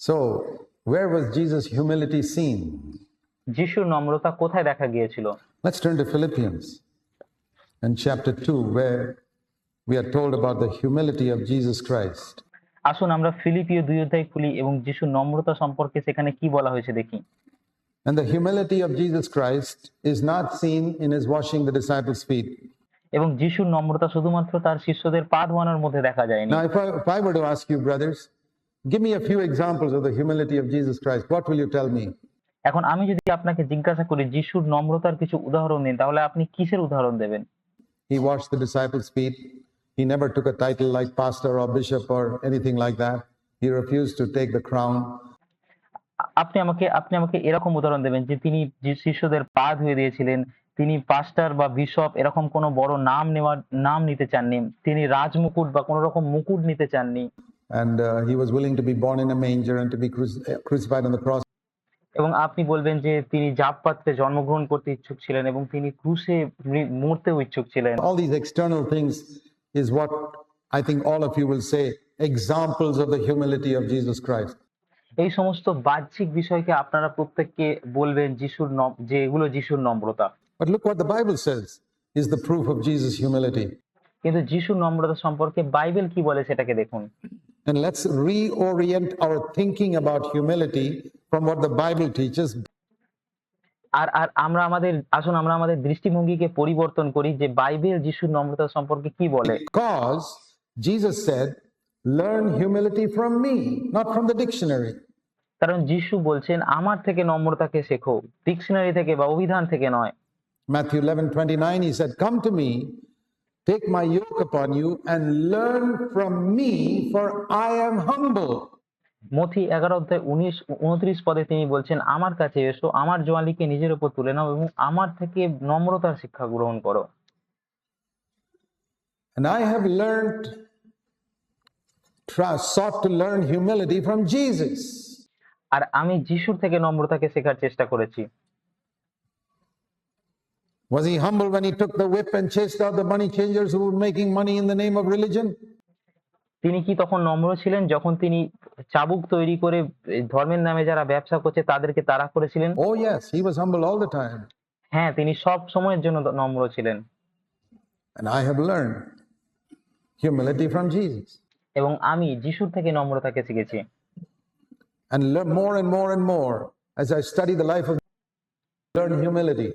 So, where was Jesus' humility seen? যিশুর নম্রতা কোথায় দেখা গিয়েছিল Let's turn to Philippians and chapter 2, where we are told about the humility of Jesus Christ. আসুন আমরা ফিলিপিও দুই অধ্যায় খুলি এবং যিশুর নম্রতা সম্পর্কে সেখানে কি বলা হয়েছে দেখি And the humility of Jesus Christ is not seen in his washing the disciples' feet. এবং যিশুর নম্রতা শুধুমাত্র তার শিষ্যদের পা ধোয়ানোর মধ্যে দেখা যায়নি Now, if I, if I were to ask you, brothers, give me a few examples of the humility of Jesus Christ, what will you tell me? এখন আমি যদি আপনাকে জিজ্ঞাসা করি যিশুর নম্রতার কিছু উদাহরণ দিন তাহলে আপনি কিসের উদাহরণ দেবেন He washed the disciples' feet. He never took a title like pastor or bishop or anything like that. He refused to take the crown. আপনি আমাকে আপনি আমাকে এরকম উদাহরণ দেবেন যে তিনি শিষ্যদের পা ধুয়ে দিয়েছিলেন তিনি পাস্টার বা বিশপ এরকম কোনো বড় নাম নেওয়ার নাম নিতে চাননি তিনি রাজমুকুট বা কোনো রকম মুকুট নিতে চাননি And uh, he was willing to be born in a manger and to be cruci- uh, crucified on the cross. এবং আপনি বলবেন যে তিনি জাপ পাত্রে জন্মগ্রহণ করতে ইচ্ছুক ছিলেন এবং তিনি ক্রুশে মরতেও ইচ্ছুক ছিলেন All these external things is what I think all of you will say examples of the humility of Jesus Christ. এই সমস্ত বাহ্যিক বিষয়কে আপনারা প্রত্যেককে বলবেন যিশুর যে এগুলো যিশুর নম্রতা But look what the Bible says is the proof of Jesus' humility. কিন্তু যিশুর নম্রতা সম্পর্কে বাইবেল কি বলে সেটাকে দেখুন then let's reorient our thinking about humility from what the bible teaches. আর আর আমরা আমাদের আসুন আমরা আমাদের দৃষ্টিভঙ্গিকে পরিবর্তন করি যে বাইবেল যিশুর নম্রতা সম্পর্কে কি বলে? Cause Jesus said learn humility from me not from the dictionary কারণ যিশু বলছেন আমার থেকে নম্রতাকে শেখো। ডিকশনারি থেকে বা অভিধান থেকে নয়। Matthew 11:29 he said come to me take my yoke upon you, and learn from me, for I am humble. মথি এগারো অধ্যায় উনিশ উনত্রিশ পদে তিনি বলছেন আমার কাছে এসো আমার জোয়ালিকে নিজের উপর তুলে নাও এবং আমার থেকে নম্রতার শিক্ষা গ্রহণ করো And I have learned, sought to learn humility from Jesus. আর আমি যিশুর থেকে নম্রতাকে শেখার চেষ্টা করেছি Was he humble when he took the whip and chased out the money changers who were making money in the name of religion? তিনি কি তখন নম্র ছিলেন? যখন তিনি চাবুক তৈরি করে ধর্মের নামে যারা ব্যবসা করছে তাদেরকে তারা করেছিলেন? ও yes he was humble all the time হ্যাঁ তিনি সব সময়ের জন্য নম্র ছিলেন। And I have learned humility from Jesus এবং আমি যিশুর থেকে নম্রতাকে শিখেছি। And more and more and more as I study the life of learn humility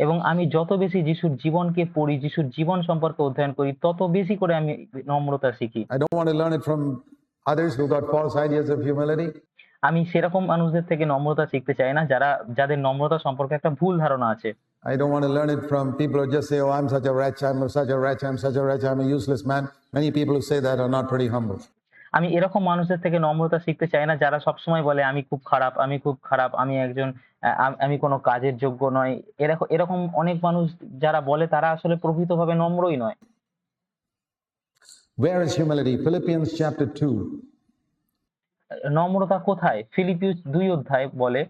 এবং আমি যত বেশি যিশুর জীবনকে পড়ি যিশুর জীবন সম্পর্কে অধ্যয়ন করি তত বেশি করে আমি নম্রতা শিখি. আমি সেরকম মানুষদের থেকে নম্রতা শিখতে চাই না যারা যাদের নম্রতা সম্পর্কে একটা ভুল ধারণা আছে I don't want to learn it from people who just say, Oh, I'm such a wretch, I'm such a wretch, I'm such a wretch, I'm a useless man. Many people who say that are not pretty humble. আমি এরকম মানুষদের থেকে নম্রতা শিখতে চাই না যারা সবসময় বলে আমি খুব খারাপ আমি খুব খারাপ আমি একজন আমি কোনো কাজের যোগ্য নয়। এরকম এরকম অনেক মানুষ যারা বলে তারা আসলে প্রকৃতভাবে নম্রই নয়। Where is humility? Philippians chapter 2. নম্রতা কোথায়? ফিলিপিউস দুই অধ্যায় বলে।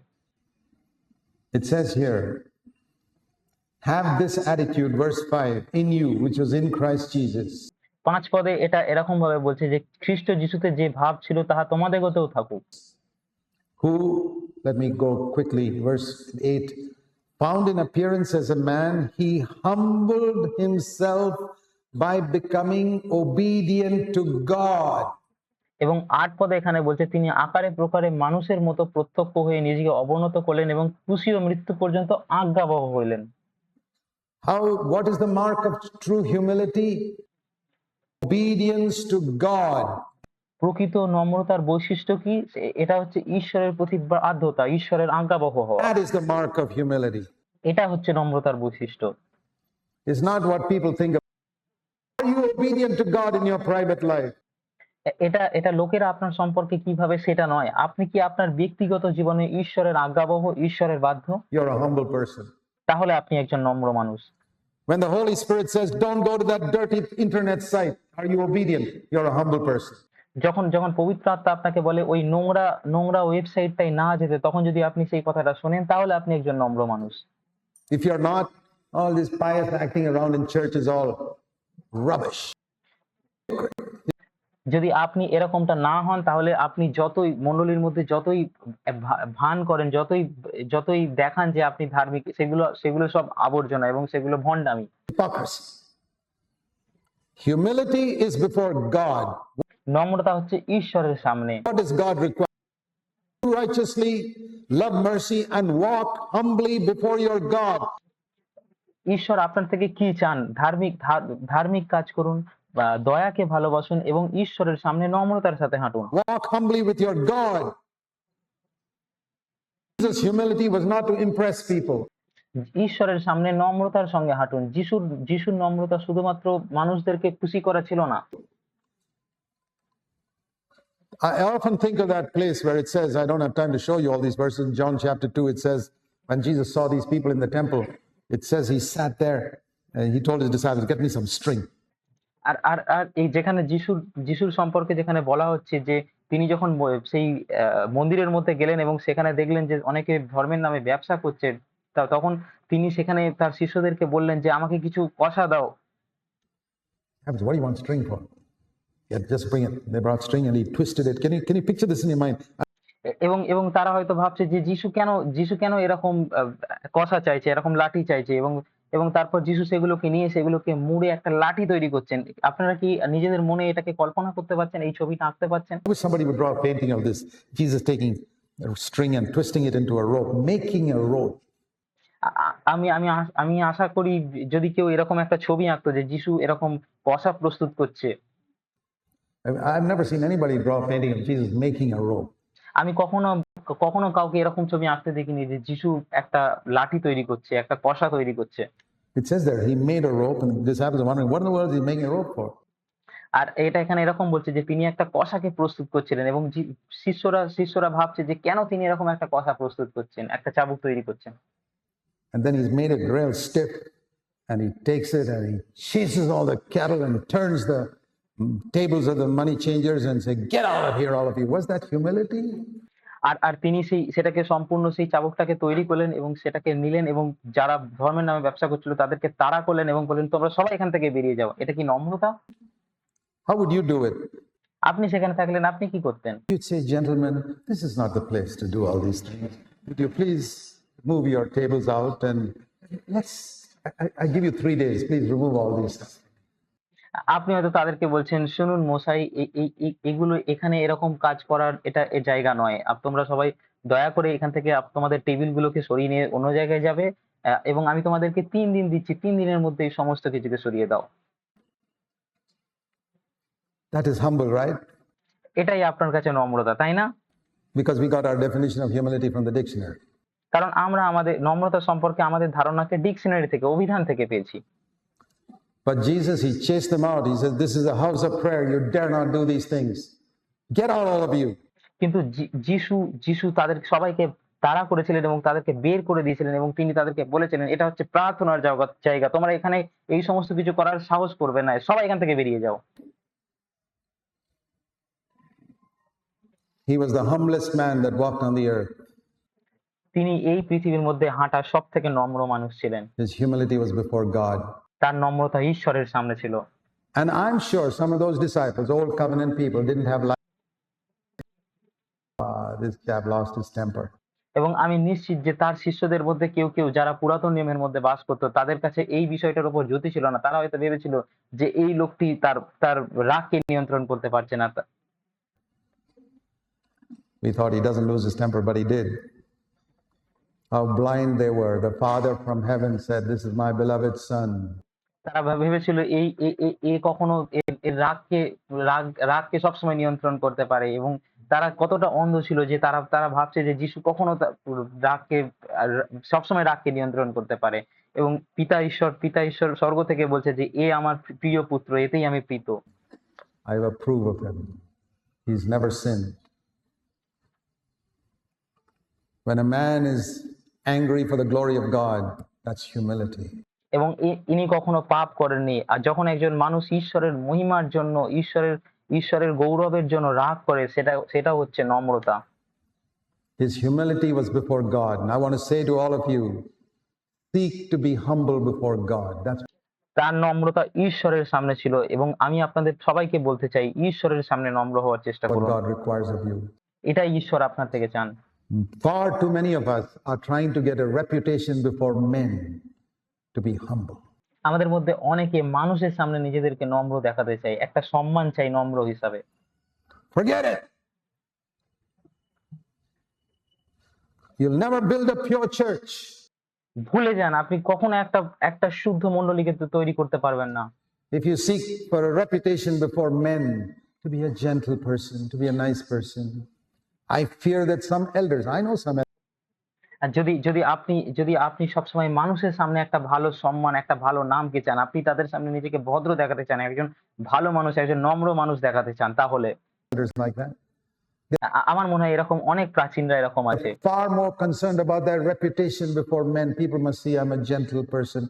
It says here, have this attitude, verse 5, in you, which was in Christ Jesus, পাঁচ পদে এটা এরকম ভাবে বলছে যে খ্রিস্ট যিশুতে যে ভাব ছিল তাহা তোমাদের গতেও থাকুক। হু let me go quickly verse 8 found in appearance as a man he humbled himself by becoming obedient to god. এবং আট পদে এখানে বলছে তিনি আকারে প্রকারে মানুষের মতো প্রত্যক্ষ হয়ে নিজেকে অবনত করলেন এবং খুশি ও মৃত্যু পর্যন্ত আজ্ঞাবহ হইলেন। How what is the mark of true humility Obedience to God. প্রকৃত নম্রতার বৈশিষ্ট্য কি এটা হচ্ছে ঈশ্বরের প্রতি বাধ্যতা ঈশ্বরের আজ্ঞাবহ হওয়া That is the mark of humility. এটা হচ্ছে নম্রতার বৈশিষ্ট্য It's not what people think of. Are you obedient to God in your private life? এটা এটা লোকেরা আপনার সম্পর্কে কীভাবে সেটা নয় আপনি কি আপনার ব্যক্তিগত জীবনে ঈশ্বরের আজ্ঞাবহ ঈশ্বরের বাধ্য You're a humble person. তাহলে আপনি একজন নম্র মানুষ When the Holy Spirit says, don't go to that dirty internet site, are you obedient? You're a humble person. যখন যখন পবিত্র আত্মা আপনাকে বলে ওই নোংরা নোংরা ওয়েবসাইটটাই না যেতে তখন যদি আপনি সেই কথাটা শোনেন তাহলে আপনি একজন নম্র মানুষ if you are not all this pious acting around in church is all rubbish. যদি আপনি এরকমটা না হন তাহলে আপনি যতই মণ্ডলীর মধ্যে যতই ভান করেন যতই যতই দেখান যে আপনি ধার্মিক সেগুলো সেগুলো সব আবর্জনা এবং সেগুলো ভণ্ডামি. Humility is before God. নম্রতা হচ্ছে ঈশ্বরের সামনে What does God require? Righteously, love mercy, and walk humbly before your God. ঈশ্বর আপনার থেকে কি চান ধার্মিক ধার্মিক কাজ করুন বা দয়াকে ভালোবাসুন এবং ঈশ্বরের সামনে নম্রতার সাথে হাঁটুন Walk humbly with your God. Jesus' humility was not to impress people. ঈশ্বরের সামনে নম্রতার সঙ্গে হাঁটুন যিশুর যিশুর নম্রতা শুধুমাত্র মানুষদেরকে খুশি করা ছিল না I often think of that place where it says, I don't have time to show you all these verses. In John chapter 2, it says, when Jesus saw these people in the temple, it says he sat there and he told his disciples, Get me some string. আর আর আর এই যেখানে যিশুর যিশুর সম্পর্কে যেখানে বলা হচ্ছে যে তিনি যখন সেই মন্দিরের মধ্যে গেলেন এবং সেখানে দেখলেন যে অনেকে ধর্মের নামে ব্যবসা করছে তা তখন তিনি সেখানে তার শিষ্যদেরকে বললেন যে আমাকে কিছু কষা দাও Happens, what do you want string for? Yeah, just bring it. They brought string and he twisted it. Can you, can you picture this in your mind? এবং এবং তারা হয়তো ভাবছে যে যিশু কেন যিশু কেন এরকম কষা চাইছে এরকম লাঠি চাইছে এবং এবং তারপর যিশু সেগুলোকে নিয়ে সেগুলোকে মুড়ে একটা লাঠি তৈরি করছেন আপনারা কি নিজেদের মনে এটাকে কল্পনা করতে পারছেন এই ছবিটা আঁকতে পারছেন somebody would draw a painting of this. Jesus taking a string and twisting it into a rope, making a rope. আমি আমি আমি আশা করি যদি কেউ এরকম একটা ছবি আঁকতো যে যিশু এরকম কষা প্রস্তুত করছে I've never seen anybody draw a painting of Jesus making a rope. আমি কখনো কখনো কাউকে এরকম ছবি আঁকতে দেখিনি যে যিশু একটা লাঠি তৈরি করছে একটা কষা তৈরি করছে It says there, he made a rope, and the disciples are wondering, what in the world is he making a rope for? আর এটা এখানে এরকম বলছে যে তিনি একটা কষাকে প্রস্তুত করছিলেন এবং শিষ্যরা শিষ্যরা ভাবছে যে কেন তিনি এরকম একটা কষা প্রস্তুত করছেন একটা চাবুক তৈরি করছেন And then he's made it real stiff, and he takes it and he chases all the cattle and turns the mm, tables of the money changers and say, Get out of here, all of you. Was that humility? আর আর তিনি সেই সেটাকে সম্পূর্ণ সেই চাবুকটাকে তৈরি করলেন এবং সেটাকে নিলেন এবং যারা ধর্মের নামে ব্যবসা করছিল তাদেরকে তাড়া করলেন এবং বললেন তোমরা সবাই এখান থেকে বেরিয়ে যাও এটা কি নম্রতা How would you do it? আপনি সেখানে থাকলেন আপনি কি করতেন You'd say, Gentlemen, this is not the place to do all these things. Would you please move your tables out and let's, I, I- I give you three days. Please remove all these things. আপনি হয়তো তাদেরকে বলছেন শুনুন মশাই এগুলো এখানে এরকম কাজ করার এটা এ জায়গা নয় তোমরা সবাই দয়া করে এখান থেকে তোমাদের টেবিলগুলোকে সরিয়ে নিয়ে অন্য জায়গায় যাবে এবং আমি তোমাদেরকে তিন দিন দিচ্ছি তিন দিনের মধ্যে এই সমস্ত কিছুকে সরিয়ে দাও That is humble, right? এটাই আপনার কাছে নম্রতা তাই না Because we got our definition of humility from the dictionary. কারণ আমরা আমাদের নম্রতা সম্পর্কে আমাদের ধারণাকে ডিকশনারি থেকে অভিধান থেকে পেয়েছি But Jesus, he chased them out. He said, This is a house of prayer. You dare not do these things. Get out, all of you. কিন্তু যিশু যিশু তাদের সবাইকে তাড়া করেছিলেন এবং তাদেরকে বের করে দিয়েছিলেন এবং তিনি তাদেরকে বলেছিলেন এটা হচ্ছে প্রার্থনার জায়গা- জায়গা তোমরা এখানে এই সমস্ত কিছু করার সাহস করবে না সবাই এখান থেকে বেরিয়ে যাও He was the humblest man that walked on the earth. তিনি এই পৃথিবীর মধ্যে হাঁটা সব থেকে নম্র মানুষ ছিলেন His humility was before God. তার নম্রতা ঈশ্বরের সামনে ছিল And I'm sure some of those disciples, old covenant people, didn't have like, ah, this chap lost his temper. এবং আমি নিশ্চিত যে তার শিষ্যদের মধ্যে কেউ কেউ যারা পুরাতন নিয়মের মধ্যে বাস করতো তাদের কাছে এই বিষয়টার উপর জ্যোতি ছিল না তারা হয়তো ভেবেছিল যে এই লোকটি তার তার রাগকে নিয়ন্ত্রণ করতে পারছে না We thought he doesn't lose his temper, but he did. How blind they were. The Father from heaven said, This is my beloved Son. তারা ভেবেছিল এই এ- কখনো রাগকে রাগ রাগকে সবসময় নিয়ন্ত্রণ করতে পারে এবং তারা কতটা অন্ধ ছিল যে তারা তারা ভাবছে যে যিশু কখনো রাগকে সবসময় রাগকে নিয়ন্ত্রণ করতে পারে এবং পিতা ঈশ্বর পিতা ঈশ্বর স্বর্গ থেকে বলছে যে এ আমার প্রিয় পুত্র এতেই আমি প্রীত I approve of him. He's never sinned. When a man is angry for the glory of God, that's humility. এবং ইনি কখনো পাপ করেননি আর যখন একজন মানুষ ঈশ্বরের মহিমার জন্য ঈশ্বরের ঈশ্বরের গৌরবের জন্য রাগ করে সেটা সেটা হচ্ছে নম্রতা His humility was before God. And I want to say to all of you seek to be humble before God. That's তার নম্রতা ঈশ্বরের সামনে ছিল এবং আমি আপনাদের সবাইকে বলতে চাই ঈশ্বরের সামনে নম্র হওয়ার চেষ্টা what করুন God requires of you. এটাই ঈশ্বর আপনার থেকে চান Far too many of us are trying to get a reputation before men to be humble. আমাদের মধ্যে অনেকে মানুষের সামনে নিজেদেরকে নম্র দেখাতে চাই একটা সম্মান চাই নম্র হিসাবে Forget it. You'll never build a pure church. ভুলে যান আপনি কখনো একটা একটা শুদ্ধ মণ্ডলীকে তৈরি করতে পারবেন না If you seek for a reputation before men to be a gentle person, to be a nice person, I fear that some elders, I know some আর যদি যদি আপনি যদি আপনি সবসময় মানুষের সামনে একটা ভালো সম্মান একটা ভালো নামকে চান আপনি তাদের সামনে নিজেকে ভদ্র দেখাতে চান একজন ভালো মানুষ একজন নম্র মানুষ দেখাতে চান তাহলে আমার মনে হয় এরকম অনেক প্রাচীনরা এরকম আছে Far more concerned about their reputation before men. People must see I'm a gentle person.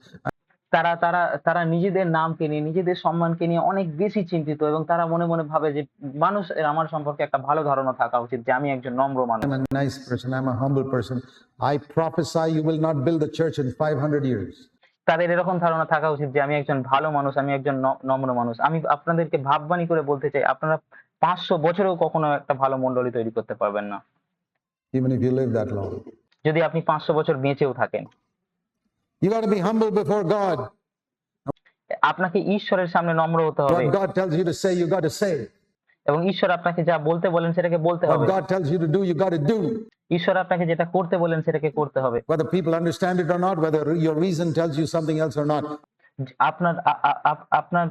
তারা তারা তারা নিজেদের নামকে নিয়ে নিজেদের সম্মানকে নিয়ে অনেক বেশি চিন্তিত এবং তারা মনে মনে ভাবে যে মানুষ আমার সম্পর্কে একটা ভালো ধারণা থাকা উচিত যে আমি একজন নম্র মানুষ I'm a nice person. I'm a humble person. I prophesy you will not build a church in 500 years. তাদের এরকম ধারণা থাকা উচিত যে আমি একজন ভালো মানুষ আমি একজন নম্র মানুষ আমি আপনাদেরকে ভাববানি করে বলতে চাই আপনারা পাঁচশো বছরেও কখনো একটা ভালো মন্ডলী তৈরি করতে পারবেন না even if you live that long. যদি আপনি পাঁচশো বছর বেঁচেও থাকেন You got to be humble before God. আপনাকে ঈশ্বরের সামনে নম্র হতে হবে God tells you to say, you got to say. এবং ঈশ্বর আপনাকে যা বলতে বলেন সেটাকে বলতে হবে God tells you to do, you got to do. ঈশ্বর আপনাকে যেটা করতে বলেন সেটাকে করতে হবে Whether people understand it or not, whether your reason tells you something else or not. আপনার আপনার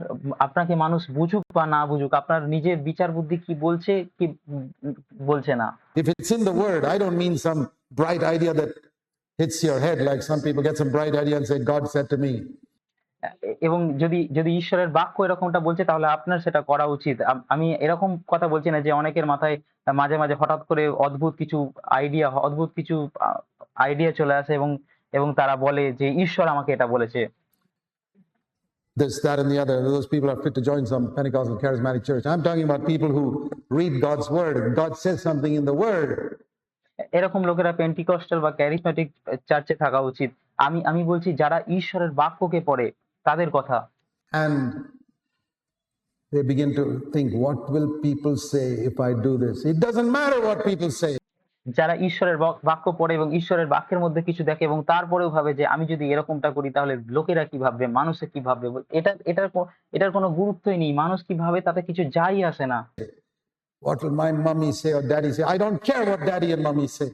আপনাকে মানুষ বুঝুক বা না বুঝুক আপনার নিজের বিচার বুদ্ধি কি বলছে কি বলছে না If it's in the word, I don't mean some bright idea that hits your head like some people get some bright idea and say, God said to me. এবং যদি যদি ঈশ্বরের বাক্য এরকমটা বলছে তাহলে আপনার সেটা করা উচিত আমি এরকম কথা বলছি না যে অনেকের মাথায় মাঝে মাঝে হঠাৎ করে অদ্ভুত কিছু আইডিয়া অদ্ভুত কিছু আইডিয়া চলে আসে এবং এবং তারা বলে যে ঈশ্বর আমাকে এটা বলেছে This, that, and the other. Those people are fit to join some Pentecostal charismatic church. I'm talking about people who read God's word. If God says something in the word, এরকম লোকেরা পেন্টিকস্টাল বা ক্যারিসমেটিক চার্চে থাকা উচিত। আমি আমি বলছি যারা ঈশ্বরের বাক্যকে পড়ে তাদের কথা। And they begin to think, what will people say if I do this? It doesn't matter what people say. যারা ঈশ্বরের বাক- বাক্য পড়ে এবং ঈশ্বরের বাক্যের মধ্যে কিছু দেখে এবং তারপরেও ভাবে যে আমি যদি এরকমটা করি তাহলে লোকেরা কি ভাববে? মানুষে কি ভাববে? এটা এটার এটার কোনো গুরুত্বই নেই। মানুষ কি ভাবে? তাতে কিছু যাই আসে না। What will my mummy say or daddy say? I don't care what daddy and mummy say.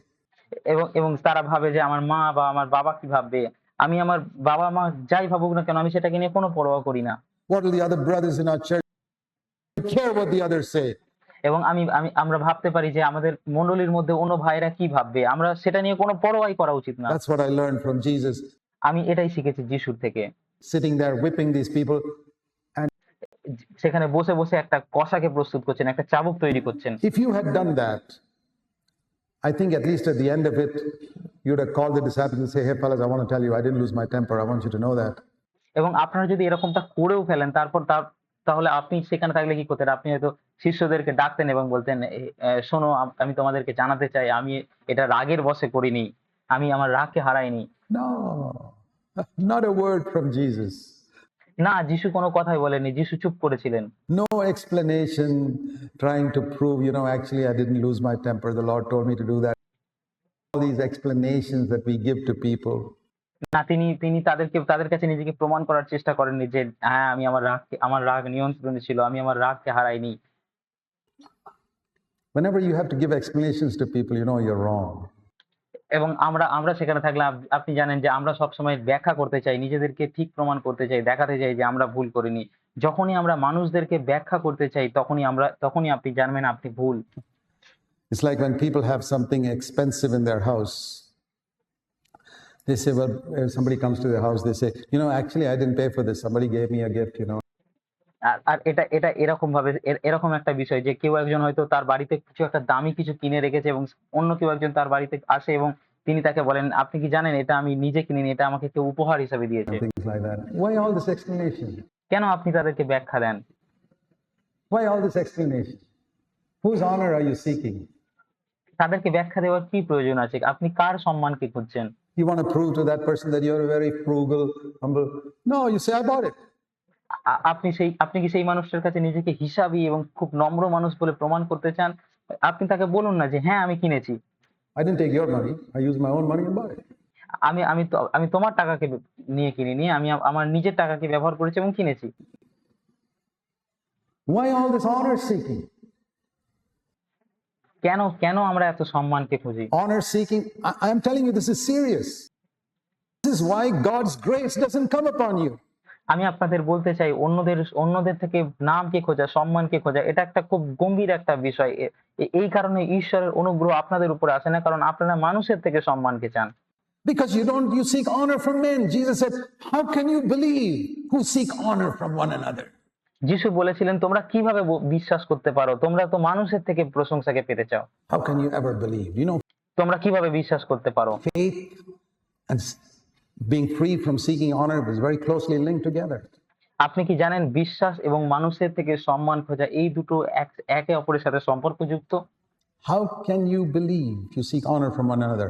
এবং এবং তারা ভাবে যে আমার মা বা আমার বাবা কি ভাববে আমি আমার বাবা মা যাই ভাবুক না কেন আমি সেটাকে নিয়ে কোনো পরোয়া করি না What will the other brothers in our church care what the others say? এবং আমি আমি আমরা ভাবতে পারি যে আমাদের মণ্ডলীর মধ্যে অন্য ভাইরা কি ভাববে আমরা সেটা নিয়ে কোনো পরোয়াই করা উচিত না That's what I learned from Jesus, আমি এটাই শিখেছি যিশুর থেকে sitting there whipping these people. সেখানে বসে বসে একটা কষাকে প্রস্তুত করছেন একটা চাবুক তৈরি করছেন। If you had done that I think at least at the end of it you had called the disciples say hey fellas I want tell you I didn't lose that এবং আপনারা যদি এরকমটা করেও ফেলেন তারপর তার তাহলে আপনি সেখানে থাকলে কি করতেন? আপনি হয়তো শিষ্যদেরকে ডাকতেন এবং বলতেন শোনো আমি তোমাদেরকে জানাতে চাই আমি এটা রাগের বসে করিনি আমি আমার রাগকে হারাইনি। Not a word from Jesus না যিশু কোনো কথাই বলেনি যিশু চুপ করেছিলেন। No explanation trying to prove you know actually I didn't lose my temper the Lord told me to do that all this explanations that we give to people না তিনি তিনি তাদেরকে তাদের কাছে নিজেকে প্রমাণ করার চেষ্টা করেন যে হ্যাঁ আমি আমার রাগ আমার রাগ নিয়ন্ত্রণে ছিল আমি আমার রাগকে হারাইনি। Whenever you have to give explanations to people you know you're wrong. এবং আমরা আমরা সেখানে থাকলে আপনি জানেন যে আমরা সবসময় ব্যাখ্যা করতে চাই নিজেদেরকে ঠিক প্রমাণ করতে চাই দেখাতে চাই যে আমরা ভুল করিনি যখনই আমরা মানুষদেরকে ব্যাখ্যা করতে চাই তখনই আমরা তখনই আপনি জানবেন আপনি ভুল It's like when people have something expensive in their house. They say, well, if somebody comes to their house, they say, you know, actually, I didn't pay for this. Somebody gave me a gift, you know. আর আর এটা এটা এরকম ভাবে এরকম একটা বিষয় যে কেউ একজন হয়তো তার বাড়িতে কিছু একটা দামি কিছু কিনে রেখেছে এবং অন্য কেউ একজন তার বাড়িতে আসে এবং তিনি তাকে বলেন আপনি কি জানেন এটা আমি নিজে কিনিনি এটা আমাকে কেউ উপহার হিসাবে দিয়েছে? কেন আপনি তাদেরকে ব্যাখ্যা দেন Why all this explanation? Whose honor are you seeking? তাদেরকে ব্যাখ্যা দেওয়ার কি প্রয়োজন আছে আপনি কার সম্মানকে খুঁজছেন You want to prove to that person that you're very frugal, humble. No, you say, I bought it. আপনি সেই আপনি কি সেই মানুষটার কাছে নিজেকে হিসাবি এবং খুব নম্র মানুষ বলে প্রমাণ করতে চান আপনি তাকে বলুন না যে হ্যাঁ আমি কিনেছি I didn't take your money. I used my own money and bought it. আমি আমি তো আমি তোমার টাকাকে নিয়ে কিনিনি আমি আমার নিজের টাকাকে ব্যবহার করেছি এবং কিনেছি Why all this honor seeking? কেন কেন আমরা এত সম্মানকে খুঁজি Honor seeking. I, I'm telling you, this is serious. This is why God's grace doesn't come upon you. আমি আপনাদের বলতে চাই অন্যদের অন্যদের থেকে নামকে খোঁজা সম্মানকে খোঁজা এটা একটা খুব গম্ভীর একটা বিষয় এই কারণে ঈশ্বরের অনুগ্রহ আপনাদের উপরে আসে না কারণ আপনারা মানুষের থেকে সম্মানকে চান Because you don't, you seek honor from men. Jesus said, How can you believe who seek honor from one another? যিশু বলেছিলেন তোমরা কীভাবে বিশ্বাস করতে পারো তোমরা তো মানুষের থেকে প্রশংসাকে পেতে চাও How can you ever believe? You know, তোমরা কীভাবে বিশ্বাস করতে পারো faith and being free from seeking honor is very closely linked together. আপনি কি জানেন বিশ্বাস এবং মানুষের থেকে সম্মান খোঁজা এই দুটো একে অপরের সাথে সম্পর্কযুক্ত How can you believe if you seek honor from one another?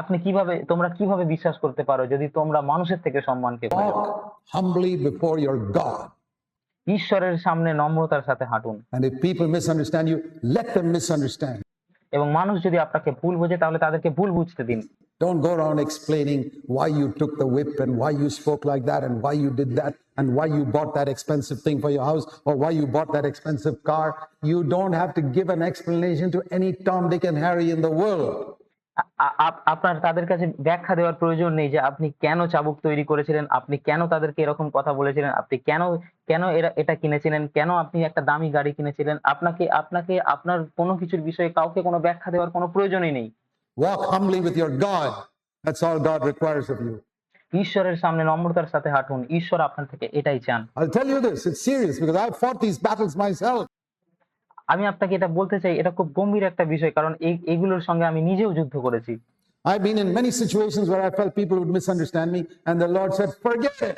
আপনি কীভাবে তোমরা কীভাবে বিশ্বাস করতে পারো যদি তোমরা মানুষের থেকে সম্মানকে humbly before your God. ঈশ্বরের সামনে নম্রতার সাথে হাঁটুন And if people misunderstand you, let them misunderstand. এবং মানুষ যদি আপনাকে ভুল বোঝে তাহলে তাদেরকে ভুল বুঝতে দিন Don't go around explaining why you took the whip and why you spoke like that and why you did that and why you bought that expensive thing for your house or why you bought that expensive car. You don't have to give an explanation to any Tom, Dick, and Harry in the world. আপনার তাদের কাছে ব্যাখ্যা দেওয়ার প্রয়োজন নেই যে আপনি কেন চাবুক তৈরি করেছিলেন আপনি কেন তাদেরকে এরকম কথা বলেছিলেন আপনি কেন কেন এটা কিনেছিলেন কেন আপনি একটা দামি গাড়ি কিনেছিলেন আপনাকে আপনাকে আপনার কোনো কিছুর বিষয়ে কাউকে কোনো ব্যাখ্যা দেওয়ার কোনো প্রয়োজনই নেই Walk humbly with your God. That's all God requires of you. ঈশ্বরের সামনে নম্রতার সাথে হাঁটুন ঈশ্বর আপনার থেকে এটাই চান I'll tell you this, it's serious because I've fought these battles myself. আমি আপনাকে এটা বলতে চাই এটা খুব গম্ভীর একটা বিষয় কারণ এই এগুলোর সঙ্গে আমি নিজেও যুদ্ধ করেছি I've been in many situations where I felt people would misunderstand me, and the Lord said, Forget it.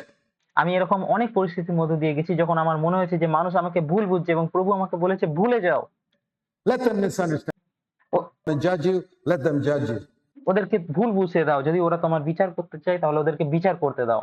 আমি এরকম অনেক পরিস্থিতির মধ্যে দিয়ে গেছি যখন আমার মনে হয়েছে যে মানুষ আমাকে ভুল বুঝছে এবং প্রভু আমাকে বলেছে ভুলে যাও Let them misunderstand. ওদেরকে ভুল বুঝিয়ে দাও। যদি ওরা তোমার বিচার করতে চায়, তাহলে ওদেরকে বিচার করতে দাও।